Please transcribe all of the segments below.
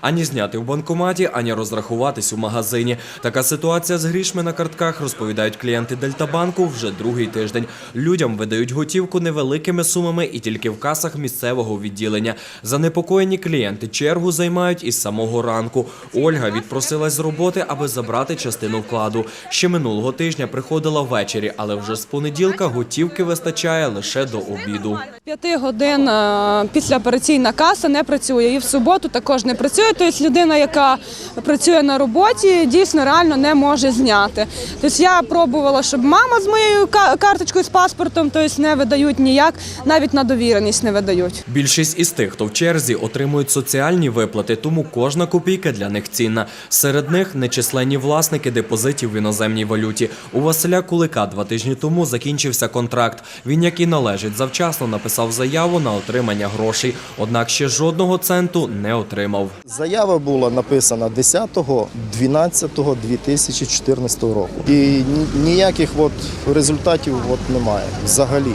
ані зняти в банкоматі, ані розрахуватись у магазині. Така ситуація з грішми на картках розповідають клієнти Дельтабанку вже другий тиждень. Людям видають готівку невеликими сумами і тільки в касах місцевого відділення. Занепокоєні клієнти чергу займають із самого ранку. Ольга відпросилась з роботи, аби забрати частину вкладу. Ще минулого тижня приходила ввечері, але вже з понеділка готівки вистачає лише до обіду. П'яти годин е, післяопераційна каса не працює. І в суботу також не працює. Тобто людина, яка працює на роботі, дійсно реально не може зняти. Тобто я пробувала, щоб мама з моєю карточкою з паспортом, тобто не видають ніяк, навіть на довіреність не видають. Більшість із тих, хто в черзі, отримують соціальні виплати, тому кожна копійка для них цінна. Серед них нечисленні власники депозитів в іноземній валюті. У Василя Кулика два тижні тому закінчився контракт. Він, як і належить, завчасно написав заяву на отримання грошей, однак ще жодного центу не отримав. Заява була написана 10.12.2014 року. І ніяких от результатів от немає взагалі.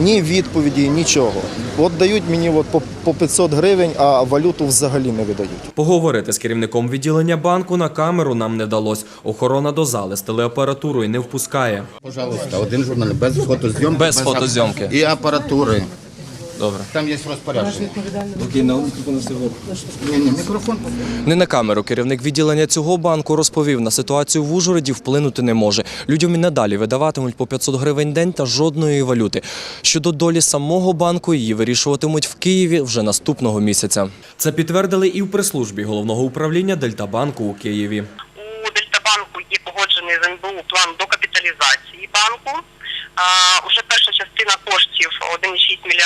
Ні відповіді, нічого. От дають мені от по, по 500 гривень, а валюту взагалі не видають. Поговорити з керівником відділення банку на камеру нам не далось. Охорона до зали з телеапаратурою не впускає. Пожалуйста, один журналіст без фотозйомки. Без фотозйомки. І апаратури. Добре. Там є розпорядження. Ні, ні, мікрофон. Не на камеру керівник відділення цього банку розповів, на ситуацію в Ужгороді вплинути не може. Людям і надалі видаватимуть по 500 гривень день та жодної валюти. Щодо долі самого банку, її вирішуватимуть в Києві вже наступного місяця. Це підтвердили і в прес-службі головного управління Дельтабанку у Києві. у Дельтабанку є погоджений з НБУ план докапіталізації банку. Уже перша частина коштів 1,6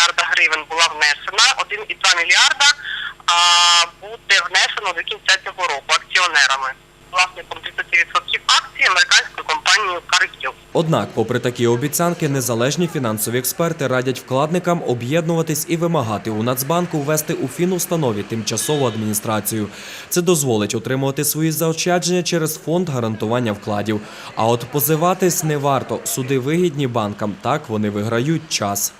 мільярда гривень була внесена. 1,2 мільярда а, буде внесено до кінця цього року акціонерами. Власником 30% акцій американською компанією Cargill. Однак, попри такі обіцянки, незалежні фінансові експерти радять вкладникам об'єднуватись і вимагати у Нацбанку ввести у фінустанові тимчасову адміністрацію. Це дозволить отримувати свої заощадження через фонд гарантування вкладів. А от позиватись не варто. Суди вигідні банкам, так вони виграють час.